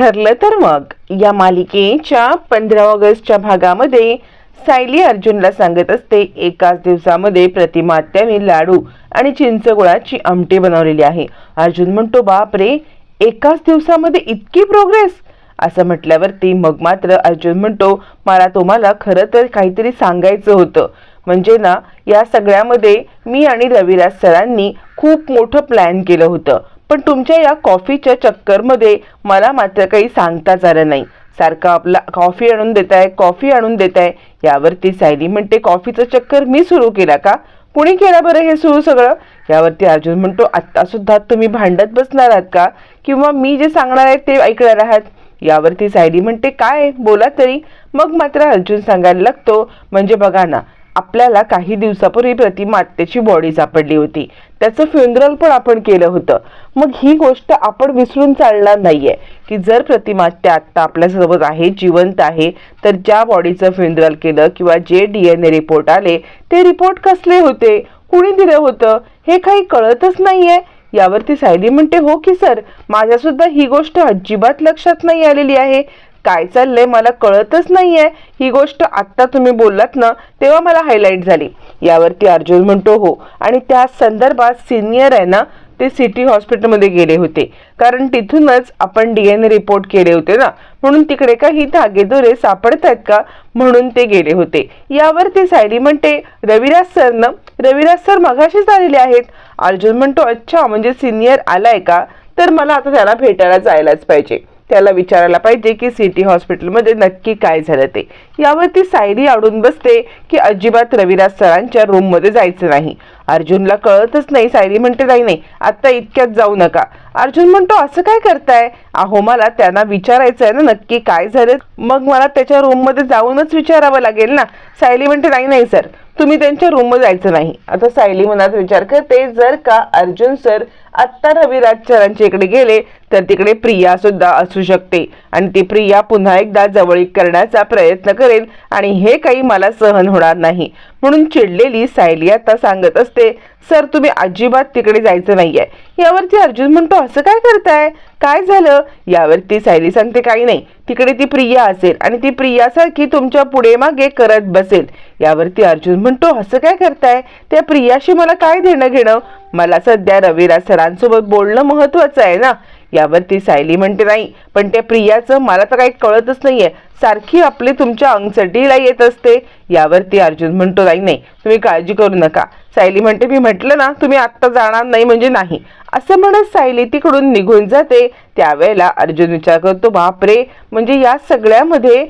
ठरलं तर मग. या मालिकेच्या पंधरा ऑगस्टच्या भागामध्ये सायली अर्जुनला सांगत असते एकाच दिवसामध्ये प्रतिमा आत्याने लाडू आणि चिंचगुळाची आमटी बनवलेली आहे. अर्जुन म्हणतो बाप रे एकाच दिवसामध्ये इतकी प्रोग्रेस असं म्हटल्यावरती मग मात्र अर्जुन म्हणतो मला तुम्हाला खरं तर काहीतरी सांगायचं होतं. म्हणजे ना या सगळ्यामध्ये मी आणि रविराज सरांनी खूप मोठं प्लॅन केलं होतं. पण तुमच्या या कॉफीच्या चक्करमध्ये मला मात्र काही सांगताच आलं नाही. सारखं आपला कॉफी आणून देत आहे कॉफी आणून देत आहे यावरती सायली म्हणते कॉफीचं चक्कर मी सुरू केला का? कुणी केला बरं हे सुरू सगळं? यावरती अर्जुन म्हणतो आत्ता सुद्धा तुम्ही भांडत बसणार आहात का? किंवा मी जे सांगणार आहे ते ऐकणार आहात? यावरती सायली म्हणते काय? बोला तरी. मग मात्र अर्जुन सांगायला लागतो म्हणजे बघा ना आपल्याला काही दिवसापूर्वी प्रतिमा बॉडी सापडली होती. त्याचं फ्युनरल पण आपण केलं होतं. मग ही गोष्ट आपण विसरून चालणार नाहीये की जर प्रतिमा आत्ता आपल्यासोबत आहे जिवंत आहे तर ज्या बॉडीचं फ्युनरल केलं किंवा जे डी एन ए रिपोर्ट आले ते रिपोर्ट कसले होते? कुणी दिलं होतं? हे काही कळतच नाहीये. यावरती सायली म्हणते हो की सर माझ्यासुद्धा ही गोष्ट अजिबात लक्षात नाही आलेली आहे. काय चाललंय मला कळतच नाहीये. ही गोष्ट आत्ता तुम्ही बोललात ना तेव्हा मला हायलाईट झाली. यावरती अर्जुन म्हणतो हो. आणि त्या संदर्भात सिनियर आहे ना ते सिटी हॉस्पिटलमध्ये गेले होते. कारण तिथूनच आपण डी एन ए रिपोर्ट केले होते ना. म्हणून तिकडे काही धागेदोरे सापडत आहेत का म्हणून ते गेले होते. यावर ते सायली म्हणते रविराज सरनं रविराज सर मघाशीच आलेले आहेत. अर्जुन म्हणतो अच्छा म्हणजे सिनियर आलाय का? तर मला आता त्याला भेटायला जायलाच पाहिजे. त्याला विचारायला पाहिजे की सिटी हॉस्पिटलमध्ये नक्की काय झालं ते. यावरती सायली आडून बसते की अजिबात रविराज सरांच्या रूममध्ये जायचं नाही. अर्जुनला कळतच नाही सायली म्हणते नाही नाही आत्ता इतक्यात जाऊ नका. अर्जुन म्हणतो असं काय करताय? अहो मला त्यांना विचारायचं आहे ना नक्की काय झालं. मग मला त्याच्या रूममध्ये जाऊनच विचारावं लागेल ना. सायली म्हणते नाही नाही सर तुम्ही त्यांच्या रूममध्ये जायचं नाही. आता सायली मनात विचार करते जर का अर्जुन सर आत्ता रविराज सरांच्या इकडे गेले तर तिकडे प्रिया सुद्धा असू शकते. आणि ती प्रिया पुन्हा एकदा जवळीक करण्याचा प्रयत्न करेल आणि हे काही मला सहन होणार नाही. म्हणून चिडलेली सायली आता सांगत असते सर तुम्ही अजिबात तिकडे जायचं नाहीये. यावरती अर्जुन म्हणतो असं काय करताय? काय झालं? यावरती सायली सांगते काही नाही. तिकडे ती प्रिया असेल आणि ती प्रियासारखी तुमच्यापुढे मागे करत बसेल. यावरती अर्जुन म्हणतो असं काय करताय? त्या प्रियाशी मला काय देणं घेणं मला सध्या रविराज सरांसोबत बोलणं महत्वाचं आहे ना. यावरती सायली म्हणते नाही पण त्या प्रियाचं मला तर काही कळतच नाहीये. सारखी आपली तुमच्या अंगसटीला येत असते. यावरती अर्जुन म्हणतो नाही नाही तुम्ही काळजी करू नका. सायली म्हणते मी म्हटलं ना तुम्ही आत्ता जाणार नाही म्हणजे नाही. असं म्हणत सायली तिकडून निघून जाते. त्यावेळेला अर्जुन विचार करतो बापरे म्हणजे या सगळ्यामध्ये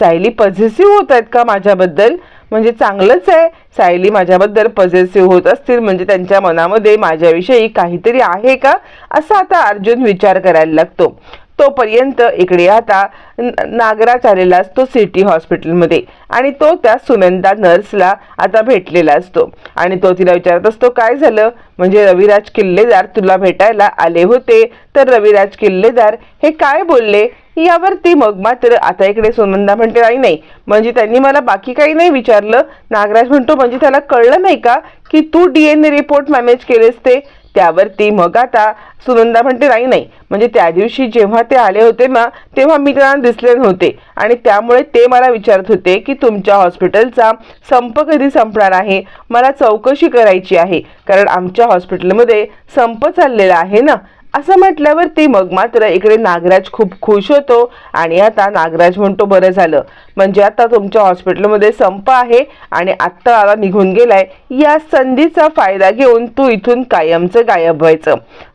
सायली पॉझिटिव्ह होत आहेत का माझ्याबद्दल? म्हणजे चांगलंच आहे. सायली माझ्याबद्दल पॉझिटिव्ह होत असतील म्हणजे त्यांच्या मनामध्ये माझ्याविषयी काहीतरी आहे का? असा आता अर्जुन विचार करायला लागतो. तोपर्यंत इकडे आता नागराज आलेला असतो सिटी हॉस्पिटलमध्ये. आणि तो त्या सुनंदा नर्सला आता भेटलेला असतो. आणि तो तिला विचारत असतो काय झालं? म्हणजे रविराज किल्लेदार तुला भेटायला आले होते. तर रविराज किल्लेदार हे काय बोलले? यावरती मग मात्र आता इकडे सुनंदा म्हणते नाही नाही म्हणजे त्यांनी मला बाकी काही नाही विचारलं. नागराज म्हणतो म्हणजे त्याला कळलं नाही का की तू डीएनए रिपोर्ट मॅनेज केलेस ते? त्यावरती मग आता सुनंदा म्हणते नाही नाही म्हणजे त्या दिवशी जेव्हा ते आले होते ना तेव्हा मी त्यांना दिसले नव्हते. आणि त्यामुळे ते मला विचारत होते की तुमच्या हॉस्पिटलचा संप कधी संपणार आहे? मला चौकशी करायची आहे कारण आमच्या हॉस्पिटलमध्ये संप चाललेला आहे ना असं म्हटल्यावरती मग मात्र इकडे नागराज खूप खुश होतो आणि आता नागराज म्हणतो बरं झालं. म्हणजे आता तुमच्या हॉस्पिटलमध्ये संप आहे आणि आत्ता आला निघून गेलाय. या संधीचा फायदा घेऊन तू इथून कायमचं गायब व्हायचं.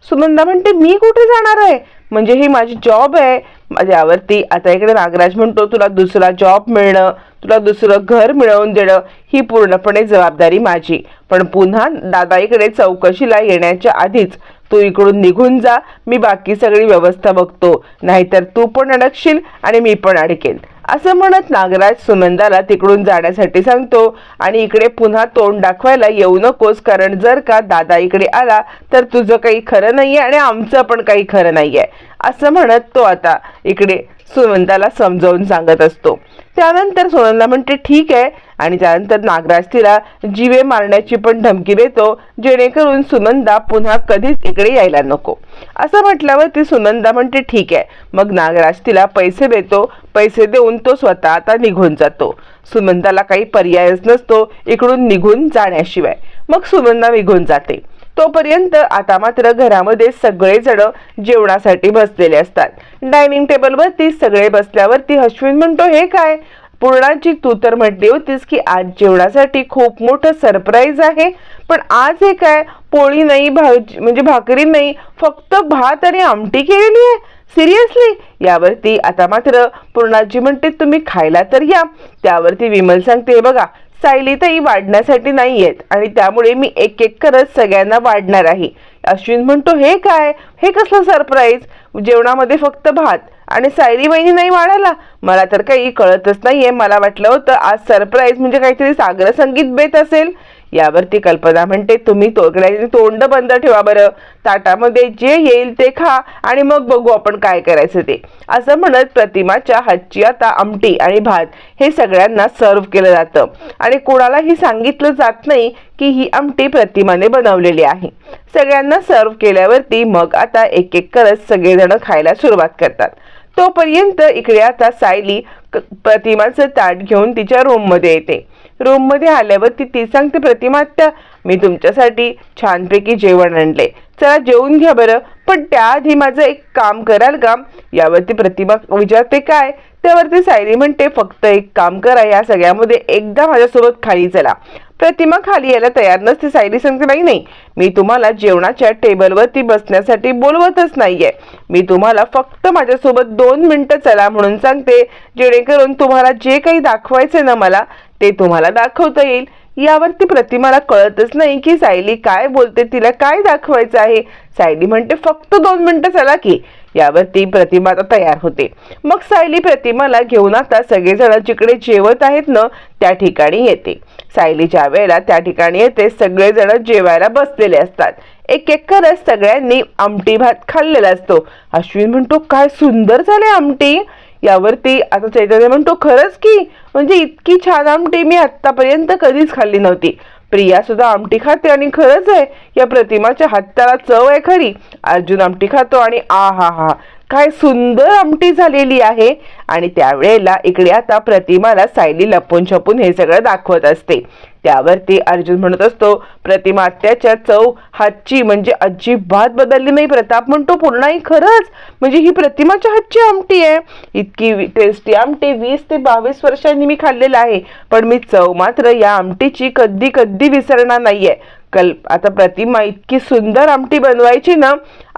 सुनंदा म्हणते मी कुठे जाणार आहे? म्हणजे ही माझी जॉब आहे. माझ्यावरती आता इकडे नागराज म्हणतो तुला दुसरा जॉब मिळणं तुला दुसरं घर मिळवून देणं ही पूर्णपणे जबाबदारी माझी. पण पुन्हा दादा इकडे चौकशीला येण्याच्या आधीच तू इकडून निघून जा मी बाकी सगळी व्यवस्था बघतो. नाहीतर तू पण अडकशील आणि मी पण अडकेन. असं म्हणत नागराज सुनंदाला तिकडून जाण्यासाठी सांगतो. आणि इकडे पुन्हा तोंड दाखवायला येऊ नकोस कारण जर का दादा इकडे आला तर तुझं काही खरं नाहीये आणि आमचं पण काही खरं नाहीये. असं म्हणत तो आता इकडे सुनंदाला समजावून सांगत असतो. त्यानंतर सुनंदा म्हणते ठीक आहे. आणि त्यानंतर नागराज तिला जीवे मारण्याची पण धमकी देतो जेणेकरून सुनंदा पुन्हा कधीच इकडे यायला नको. असं म्हटल्यावर ती सुनंदा म्हणते ठीक आहे. मग नागराज तिला पैसे देतो. पैसे देऊन तो स्वतः आता निघून जातो. सुनंदाला काही पर्यायच नसतो इकडून निघून जाण्याशिवाय. मग सुनंदा निघून जाते. तोपर्यंत आता मात्र घरामध्ये सगळेजण जेवणासाठी बसलेले असतात. डायनिंग टेबलवरती सगळे बसल्यावरती अश्विन म्हणतो हे काय? पूर्णाची तू तर म्हटली होतीस की आज जेवणासाठी खूप मोठं सरप्राईज आहे. पण आज हे काय? पोळी नाही भाजी म्हणजे भाकरी नाही फक्त भात आणि आमटी केलेली आहे. सिरियसली यावरती आता मात्र पूर्णाजी म्हणते तुम्ही खायला तर या. त्यावरती विमल सांगते बघा सायलीतही वाढण्यासाठी नाही आहेत आणि त्यामुळे मी एक एक करत सगळ्यांना वाढणार आहे. अश्विन म्हणतो हे काय? हे कसलं सरप्राईज जेवणामध्ये फक्त भात आणि सायली बहिणी नाही वाढायला? मला तर काही कळतच नाहीये. मला वाटलं होतं आज सरप्राईज म्हणजे काहीतरी सागर संगीत बेत असेल. यावरती कल्पना म्हणते तुम्ही तोकड्याचे तोंड बंद ठेवा बरं. ताटामध्ये जे येईल ते खा आणि मग बघू आपण काय करायचं ते. असं म्हणत प्रतिमाच्या हातची आता आमटी आणि भात हे सगळ्यांना सर्व केलं जातं. आणि कोणालाही सांगितलं जात नाही की ही आमटी प्रतिमाने बनवलेली आहे. सगळ्यांना सर्व केल्यावरती मग आता एक एक करत सगळेजण खायला सुरुवात करतात. तोपर्यंत इकडे आता सायली प्रतिमाचं ताट घेऊन तिच्या रूममध्ये येते. रूममध्ये आल्यावरती ती सांगते प्रतिमात्या मी तुमच्यासाठी छानपैकी जेवण आणले. चला जेवून घ्या बरं. पण त्याआधी माझं एक काम कराल का? यावरती प्रतिमा विचारते काय? त्यावरती सायली म्हणते फक्त एक काम करा या सगळ्यामध्ये एकदा माझ्यासोबत खाली चला. प्रतिमा खाली यायला तयार नसते सायली सांगते नाही नाही. मी तुम्हाला जेवणाच्या टेबलवरती बसण्यासाठी बोलवतच नाहीये. मी तुम्हाला फक्त माझ्यासोबत दोन मिनटं चला म्हणून सांगते जेणेकरून तुम्हाला जे काही दाखवायचं ना मला ते तुम्हाला दाखवता येईल. यावरती प्रतिमाला कळतच नाही की सायली काय बोलते तिला काय दाखवायचं आहे. सायली म्हणते फक्त दोन मिनटं चला की. यावरती प्रतिमा आता तयार होते. मग सायली प्रतिमाला घेऊन आता सगळेजण जिकडे जेवत आहेत ना त्या ठिकाणी येते. सायली ज्या वेळेला त्या ठिकाणी येते सगळेजण जेवायला बसलेले असतात. एक एक करत सगळ्यांनी आमटी भात खाल्लेला असतो. अश्विन म्हणतो काय सुंदर झाले आमटी. यावरती आता चैतन्य म्हणतो खरंच की? म्हणजे इतकी छान आमटी मी आतापर्यंत कधीच खाल्ली नव्हती. प्रिया सुद्धा आमटी खाते आणि खरंच आहे या प्रतिमाच्या हाताला चव आहे खरी. अर्जुन आमटी खातो आणि आ हा हा काय सुंदर आमटी झालेली आहे. आणि त्यावेळेला इकडे आता प्रतिमाला सायली लपून छपून हे सगळं दाखवत असते. त्यावरती अर्जुन म्हणत असतो प्रतिमात्याच्या चव हातची म्हणजे अजिबात बदलली नाही प्रताप म्हणतो पूर्णही खरंच म्हणजे ही प्रतिमाच्या हातची आमटी आहे. इतकी टेस्टी आमटी वीस ते बावीस वर्षांनी मी खाल्लेलं आहे पण मी चव मात्र या आमटीची कधी कधी विसरणार नाहीये. कल आता प्रतिमा इतकी सुंदर आमटी बनवायची ना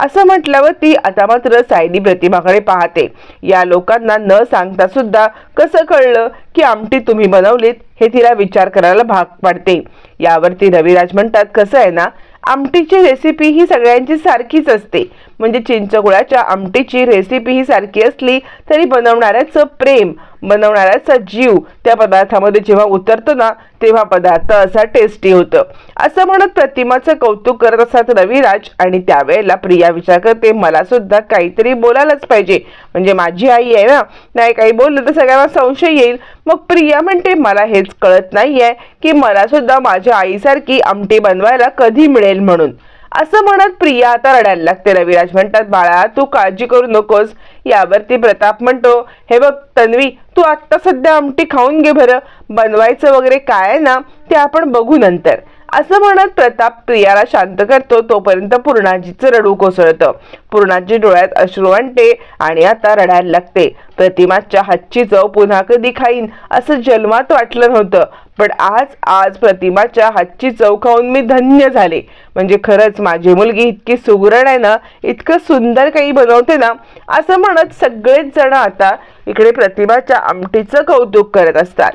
असं म्हटल्यावर ती आता मात्र सायली प्रतिमाकडे पाहते. या लोकांना न सांगता सुद्धा कसं कळलं? की आमटी तुम्ही बनवलीत हे तिला विचार करायला भाग पाडते. यावरती रविराज म्हणतात कसं आहे ना आमटीची रेसिपी ही सगळ्यांची सारखीच असते. म्हणजे चिंचगुळाच्या आमटीची रेसिपी ही सारखी असली तरी बनवणाऱ्याचं प्रेम बनवणाऱ्याचा जीव त्या पदार्थामध्ये जेव्हा उतरतो ना तेव्हा पदार्थ असा टेस्टी होतं. असं म्हणत प्रतिमाचं कौतुक करत असतात रविराज आणि त्यावेळेला प्रिया विचार करते मला सुद्धा काहीतरी बोलायलाच पाहिजे. म्हणजे माझी आई आहे ना नाही काही बोललं तर सगळ्यांना संशय येईल. मग प्रिया म्हणते मला हेच कळत नाहीये की मला सुद्धा माझ्या आईसारखी आमटी बनवायला कधी मिळेल म्हणून. असं म्हणत प्रिया आता रडायला लागते. रविराज म्हणतात बाळा तू काळजी करू नकोस. यावरती प्रताप म्हणतो हे बघ तन्वी तू आत्ता सध्या आमटी खाऊन घे बरं. बनवायचं वगैरे काय आहे ना ते आपण बघू नंतर. असं म्हणत प्रताप प्रियाला शांत करतो. तोपर्यंत पूर्णाजीचं रडू कोसळतं. पूर्णाजी डोळ्यात अश्रू आणते आणि आता रडायला लागते. प्रतिमाच्या हातची चव पुन्हा कधी खाईन असं जन्मात वाटलं नव्हतं. पण आज आज प्रतिमाच्या हातची चव खाऊन मी धन्य झाले. म्हणजे खरंच माझी मुलगी इतकी सुगरण आहे ना इतकं सुंदर काही बनवते ना असं म्हणत सगळेच जण आता इकडे प्रतिमाच्या आमटीचं कौतुक करत असतात.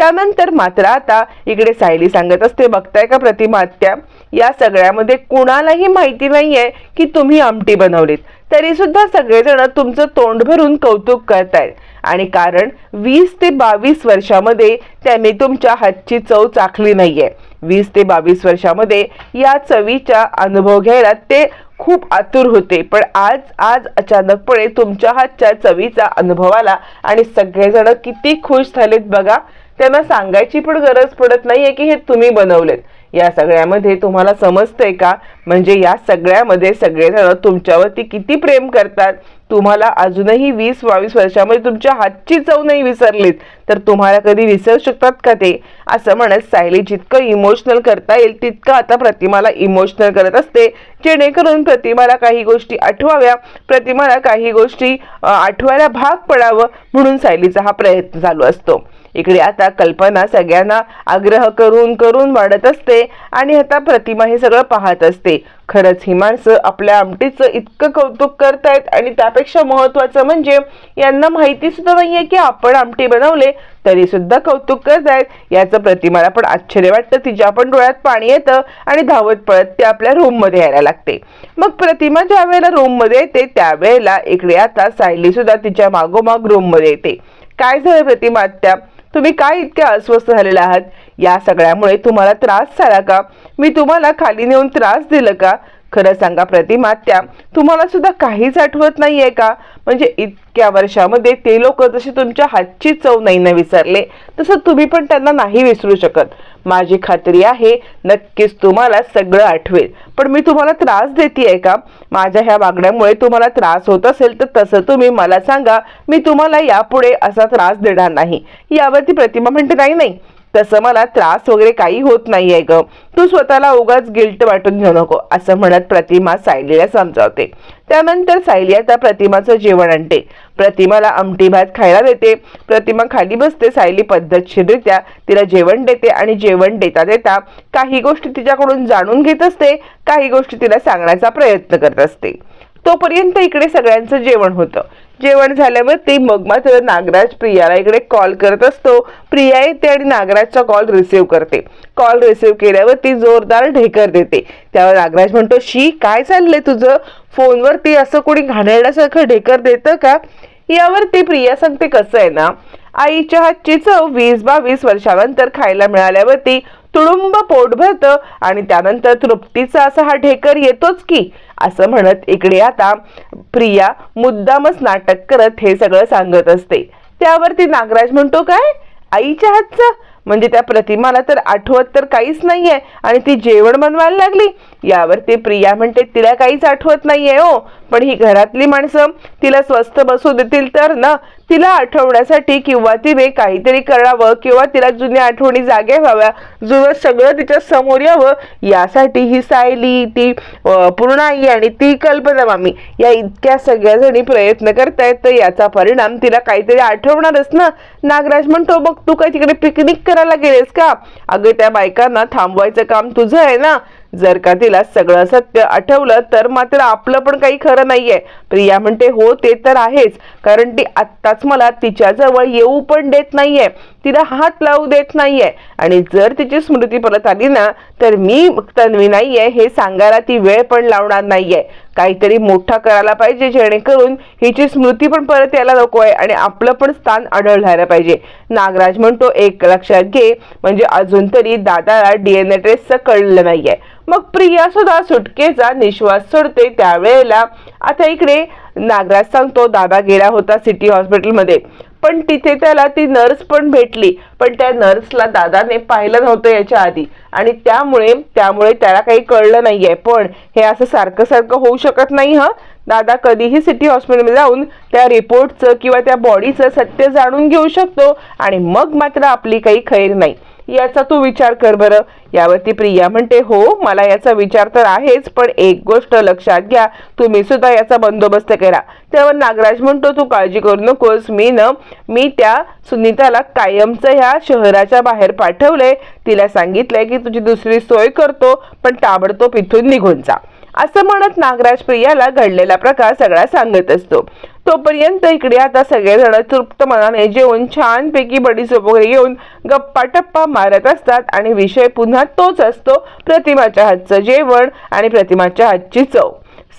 त्यानंतर मात्र आता इकडे सायली सांगत असते बघताय का प्रतिमात्या या सगळ्यामध्ये कुणालाही माहिती नाहीये की तुम्ही आमटी बनवलीत. तरी सुद्धा सगळेजण तुमचं तोंड भरून कौतुक करतायत. आणि कारण वीस ते बावीस वर्षामध्ये त्यांनी तुमच्या हातची चव चाखली नाहीये. वीस ते बावीस वर्षामध्ये या चवीचा अनुभव घ्यायला ते खूप आतुर होते. पण आज आज अचानकपणे तुमच्या हातच्या चवीचा अनुभव आला आणि सगळेजण किती खुश झालेत बघा. त्यांना सांगायची पण गरज पडत नाहीये की हे तुम्ही बनवलेत. या सगळ्यामध्ये तुम्हाला समजतंय का? म्हणजे या सगळ्यामध्ये सगळेजण तुमच्यावरती किती प्रेम करतात? तुम्हाला अजूनही वीस बावीस वर्षामध्ये तुमच्या हातची चव नाही विसरलीत. तर तुम्हाला कधी विसरू शकतात का ते? असं म्हणत सायली जितकं इमोशनल करता येईल तितकं आता प्रतिमाला इमोशनल करत असते. जेणेकरून प्रतिमाला काही गोष्टी आठवाव्या प्रतिमाला काही गोष्टी आठवायला भाग पडावं म्हणून सायलीचा हा प्रयत्न चालू असतो. इकडे आता कल्पना सगळ्यांना आग्रह करून करून वाढत असते आणि आता प्रतिमा हे सगळं पाहत असते. खरंच ही माणसं आपल्या आमटीचं इतकं कौतुक करतायत आणि त्यापेक्षा महत्वाचं म्हणजे यांना माहिती सुद्धा नाहीये की आपण आमटी बनवले तरी सुद्धा कौतुक करतायत. याचं प्रतिमाला पण आश्चर्य वाटतं. तिच्या पण डोळ्यात पाणी येतं आणि धावत पळत ते आपल्या रूममध्ये यायला लागते. मग प्रतिमा ज्या वेळेला रूममध्ये येते त्यावेळेला इकडे आता सायली सुद्धा तिच्या मागोमाग रूममध्ये येते. काय झालं प्रतिमा आत्या? तुम्ही काय इतक्या अस्वस्थ झालेला आहात? या सगळ्यामुळे तुम्हाला त्रास झाला का? मी तुम्हाला खाली नेऊन त्रास दिलं का? खरं सांगा प्रतिमा त्या तुम्हाला सुद्धा काहीच आठवत नाहीये का? म्हणजे इतक्या वर्षामध्ये ते लोक जसे तुमच्या हातची चव नाही ना विसरले तसं तुम्ही पण त्यांना नाही विसरू शकत. माझी खात्री आहे नक्कीच तुम्हाला सगळं आठवेल. पण मी तुम्हाला त्रास देते का? माझ्या ह्या वागण्यामुळे तुम्हाला त्रास होत असेल तर तसं तुम्ही मला सांगा मी तुम्हाला यापुढे असा त्रास देणार नाही. यावरती प्रतिमा म्हणते नाही नाही तसं मला त्रास वगैरे काही होत नाहीये ग. तू स्वतःला उगाच गिल्ट वाटून घेऊ नको असं म्हणत प्रतिमा सायलीला समजावते. त्यानंतर सायली आता प्रतिमाचं जेवण आणते. प्रतिमाला आमटी भात खायला देते. प्रतिमा खाली बसते सायली पद्धतशीररित्या तिला जेवण देते आणि जेवण देता देता काही गोष्टी तिच्याकडून जाणून घेत असते काही गोष्टी तिला सांगण्याचा प्रयत्न करत असते. तोपर्यंत इकडे सगळ्यांचं जेवण होतं. जेवण झाल्यावरती मग मात्र नागराज प्रियाला इकडे कॉल करत असतो. प्रिया येते आणि नागराजचा कॉल रिसिव्ह करते. कॉल रिसिव्ह केल्यावरती जोरदार ढेकर देते. त्यावर नागराज म्हणतो शी काय चाललंय तुझं? फोनवरती असं कोणी घाणेरड्यासारखं ढेकर देतं का? यावरती प्रिया सांगते कसं आहे ना आईच्या हातची चव वीस बावीस वर्षानंतर खायला मिळाल्यावरती तुडुंब पोट भरतं आणि त्यानंतर तृप्तीचा असा हा ढेकर येतोच की असं म्हणत इकडे आता प्रिया मुद्दामच नाटक करत हे सगळं सांगत असते. त्यावरती नागराज म्हणतो काय? आईच्या हातचं? म्हणजे त्या प्रतिमाला तर आठवत तर काहीच नाहीये आणि ती जेवण बनवायला लागली. यावरती प्रिया म्हणते तिला काहीच आठवत नाहीये हो पण ही घरातली माणसं तिला स्वस्थ बसू देतील तर ना? तिला आठवण्यासाठी किंवा तिने काहीतरी करावं किंवा तिला जुन्या आठवणी जाग्या व्हाव्या जुनं सगळं तिच्या समोर यावं यासाठी ही सायली ती पूर्ण आई आणि ती कल्पना मामी या इतक्या सगळ्या जणी प्रयत्न करतायत तर याचा परिणाम तिला काहीतरी आठवणारच ना? नागराज म्हणतो मग तू काय तिकडे पिकनिक करायला गेलेस का? अगं त्या बायकांना थांबवायचं काम तुझं आहे ना? जर का तिला सगळं सत्य आठवलं तर मात्र आपलं पण काही खरं नाहीये. प्रिया म्हणते हो ते तर आहेच कारण ती आत्ताच मला तिच्याजवळ येऊ पण देत नाहीये. तिला हात लावू देत नाहीये. आणि जर तिची स्मृती परत आली ना तर मी तन्वी नाहीये हे सांगायला ती वेळ पण लावणार नाहीये. काहीतरी मोठा करायला पाहिजे जेणेकरून हिची स्मृती पण परत यायला नको आहे आणि आपलं पण स्थान आढळलं पाहिजे. नागराज म्हणतो एक लक्षात घे म्हणजे अजून तरी दादाला डीएनए ट्रेसचं कळलं नाहीये. मग प्रिया सुद्धा सुटकेचा निश्वास सोडते त्यावेळेला. आता इकडे नागराज सांगतो दादा गेला होता सिटी हॉस्पिटलमध्ये. पण तिथे त्याला ती नर्स पण भेटली. पण त्या नर्सला दादाने पाहिलं नव्हतं याच्या आधी. आणि त्यामुळे त्यामुळे त्याला काही कळलं नाहीये. पण हे असं सारखं सारखं होऊ शकत नाही हं. दादा कधीही सिटी हॉस्पिटलमध्ये जाऊन त्या रिपोर्टचं किंवा त्या बॉडीचं सत्य जाणून घेऊ शकतो. आणि मग मात्र आपली काही खैर नाही. याचा तू विचार कर बरं. यावरती प्रिया म्हणते हो मला याचा विचार तर आहेच पण एक गोष्ट लक्षात घ्या. तुम्ही सुद्धा याचा बंदोबस्त करा. त्यावर नागराज म्हणतो तू काळजी करू नकोस. मी न मी त्या सुनीताला कायमचं ह्या शहराच्या बाहेर पाठवलंय. तिला सांगितलंय की तुझी दुसरी सोय करतो पण ताबडतोब इथून निघून जा. असं म्हणत नागराज प्रियाला घडलेला प्रकार सगळा सांगत असतो. तोपर्यंत इकडे आता सगळेजण तृप्त मनाने जेवून छानपैकी बडीसोप वगैरे घेऊन गप्पा टप्पा मारत असतात आणि विषय पुन्हा तोच असतो. प्रतिमाच्या हातचं जेवण आणि प्रतिमाच्या हातची चव.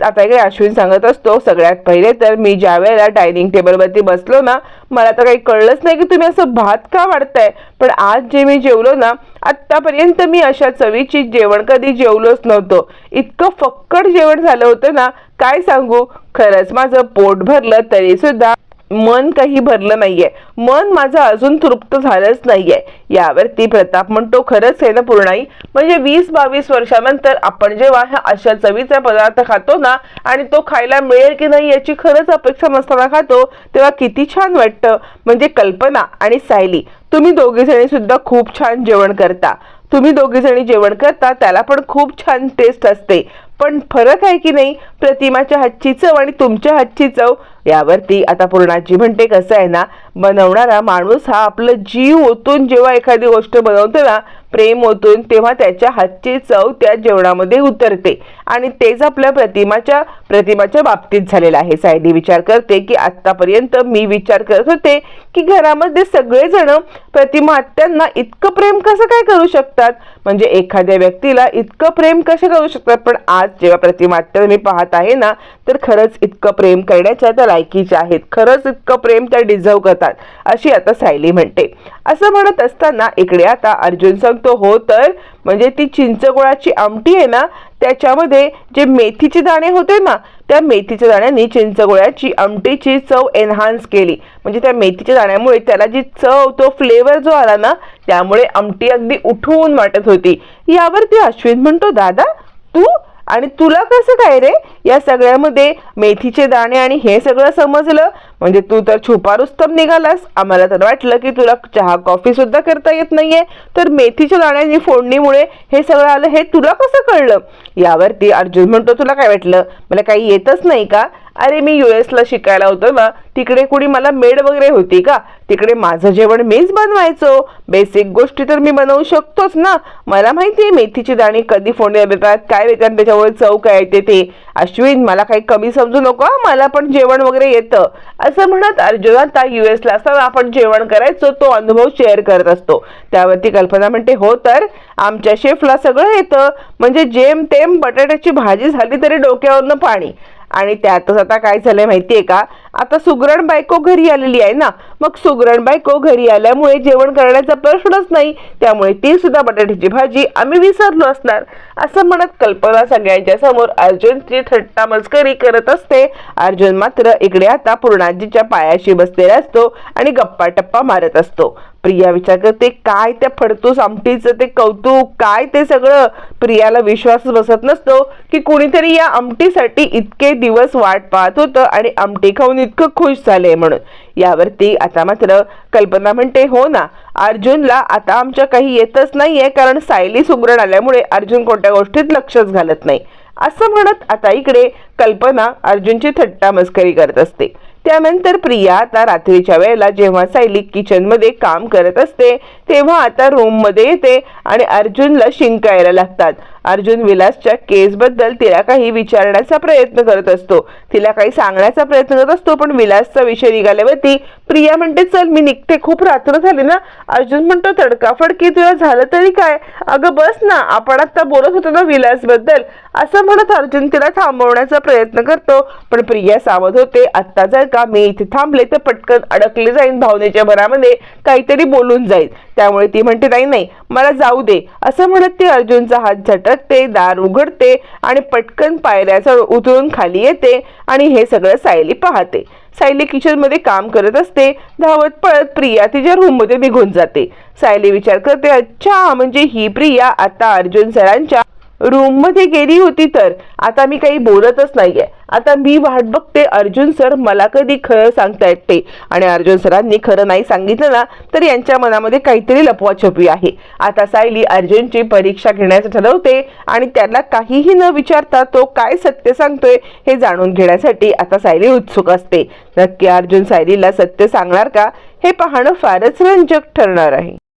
आता इकडे अश्विन सांगत असतो सगळ्यात पहिले तर मी ज्या वेळेला डायनिंग टेबलवरती बसलो ना मला तर काही कळलंच नाही की तुम्ही असं भात का वाढताय. पण आज जे मी जेवलो ना आत्तापर्यंत मी अशा चवीची जेवण कधी जेवलोच नव्हतं. इतकं फक्कड जेवण झालं होतं ना काय सांगू? खरंच माझं पोट भरलं तरी सुद्धा मन काही भरलं नाहीये. मन माझं अजून तृप्त झालंच नाहीये. यावरती प्रताप म्हणतो खरंच आहे ना पूर्णाई? म्हणजे वीस बावीस वर्षानंतर आपण जेव्हा ह्या अशा चवीचा पदार्थ खातो ना आणि तो खायला मिळेल की नाही याची खरंच अपेक्षा नसताना खातो तेव्हा किती छान वाटतं. म्हणजे कल्पना आणि सायली. तुम्ही दोघीजणी सुद्धा खूप छान जेवण करता. तुम्ही दोघीजणी जेवण करता त्याला पण खूप छान टेस्ट असते. पण फरक आहे की नाही? प्रतिमाच्या हातची चव आणि तुमच्या हातची चव यावरती आता पूर्णाजी म्हणते कसं आहे ना बनवणारा माणूस हा आपलं जीव ओतून जेव्हा एखादी गोष्ट बनवतो ना प्रेम ओतून तेव्हा त्याच्या हातची चव त्या जेवणामध्ये उतरते. आणि तेच आपल्या प्रतिमाच्या प्रतिमाच्या बाबतीत झालेलं आहे. सायडी विचार करते की आत्तापर्यंत मी विचार करत होते की घरामध्ये सगळेजण प्रतिमा आत्यांना इतकं प्रेम कसं काय करू शकतात? म्हणजे एखाद्या व्यक्तीला इतकं प्रेम कसं करू शकतात? पण आज जेव्हा प्रतिमा आत्या मी पाहत आहे ना तर खरंच इतकं प्रेम करण्याच्या त्याला लायकीच्या आहेत. खरंच इतकं प्रेम त्या डिझर्व करतात अशी आता सायली म्हणते. असं म्हणत असताना इकडे आता अर्जुन सांगतो हो तर? म्हणजे ती चिंचगुळाची आमटी आहे ना त्याच्यामध्ये जे मेथीचे दाणे होते ना त्या मेथीच्या दाण्यांनी चिंचगुळ्याची आमटीची चव एनहान्स केली. म्हणजे त्या मेथीच्या दाण्यामुळे त्याला जी चव तो फ्लेवर जो आला ना त्यामुळे आमटी अगदी उठून वाटत होती. यावरती अश्विन म्हणतो दादा तू आणि तुला कसं काय रे? या सगळ्यामध्ये मेथीचे दाणे आणि हे सगळं समजलं? म्हणजे तू तर छुपा रुस्तम निघालास. आम्हाला तर वाटलं की तुला चहा कॉफी सुद्धा करता येत नाहीये. तर मेथीच्या दाण्याची फोडणीमुळे हे सगळं आलं हे तुला कसं कळलं? यावरती अर्जुन म्हणतो तुला काय वाटलं? मला काही येतच नाही का? अरे मी युएसला शिकायला होतो ना तिकडे कुणी मला मेड वगैरे होती का? तिकडे माझं जेवण मीच बनवायचो. बेसिक गोष्टी तर मी बनवू शकतोच ना. मला माहिती आहे मेथीची दाणी कधी फोडणी देतात काय देतात त्याच्यामुळे चव काय येते ते. अश्विन मला काही कमी समजू नको मला पण जेवण वगैरे येतं. असं म्हणत अर्जुन आता युएसला असताना आपण जेवण करायचो तो अनुभव शेअर करत असतो. त्यावरती कल्पना म्हणते हो तर आमच्या शेफला सगळं येतं. म्हणजे जेम तेम बटाट्याची भाजी झाली तरी डोक्यावरनं पाणी. आणि त्यातच आता काय झालंय माहितीये का? आता सुगरण बायको घरी आलेली आहे ना. मग सुगरण बायको घरी आल्यामुळे जेवण करण्याचा प्रश्नच नाही. त्यामुळे ती सुद्धा बटाट्याची भाजी आम्ही विसरलो असणार. असं म्हणत कल्पना सगळ्यांच्या समोर अर्जुनची थट्टा मस्करी करत असते. अर्जुन मात्र इकडे आता पूर्णाजीच्या पायाशी बसलेला असतो आणि गप्पा टप्पा मारत असतो. प्रिया विचार करते काय त्या फडतूस आमटीचं ते कौतुक काय ते सगळं? प्रियाला विश्वास बसत नसतो की कुणीतरी या आमटीसाठी इतके दिवस वाट पाहत होतं आणि आमटी खाऊन इतकं खुश झालंय म्हणून. यावरती आता मात्र कल्पना म्हणते हो ना अर्जुनला आता आमच्या काही येतच नाहीये कारण सायली सुगरण आल्यामुळे अर्जुन कोणत्या गोष्टीत लक्षच घालत नाही. असं म्हणत आता इकडे कल्पना अर्जुनची थट्टा मस्करी करत असते. त्यानंतर प्रिया आता रात्रीच्या वेळेला जेव्हा सायली किचनमध्ये काम करत असते तेव्हा आता रूममध्ये येते आणि अर्जुनला शिंकायला लागतात. अर्जुन विलासच्या केसबद्दल तिला काही विचारण्याचा प्रयत्न करत असतो. तिला काही सांगण्याचा प्रयत्न करत असतो पण विलासचा विषय निघाल्यावरती प्रिया म्हणते चल मी निघते. खूप रात्र झाली ना. अर्जुन म्हणतो तडकाफडकी तुला झालं तरी काय? अगं बस ना. आपण आता बोलत होतो ना विलासबद्दल. असं म्हणत अर्जुन तिला थांबवण्याचा प्रयत्न करतो पण प्रिया सावध होते आत्ता जर का मी इथे थांबले तर पटकन अडकले जाईन भावनेच्या भरामध्ये. काहीतरी बोलून जाईल त्यामुळे ती म्हणते नाही नाही. मला जाऊ दे. असं म्हणत ती अर्जुनचा हात झटकते दार उघडते आणि पटकन पायऱ्या उतरून खाली येते आणि हे सगळं सायली पाहते. सायली किचनमध्ये काम करत असते धावत पळत प्रिया तिच्या रूममध्ये निघून जाते. सायली विचार करते अच्छा म्हणजे ही प्रिया आता अर्जुन सरांच्या रूममध्ये गेली होती तर. आता मी काही बोलतच नाहीये. आता मी वाट बघते. अर्जुन सर मला कधी खरं सांगतायत ते आणि अर्जुन सरांनी खरं नाही सांगितलं ना तर यांच्या मनामध्ये काहीतरी लपवाछपी आहे. आता सायली अर्जुनची परीक्षा घेण्याचं ठरवते आणि त्याला काहीही न विचारता तो काय सत्य सांगतोय हे जाणून घेण्यासाठी आता सायली उत्सुक असते. नक्की अर्जुन सायलीला सत्य सांगणार का? हे पाहणं फारच रंजक ठरणार आहे.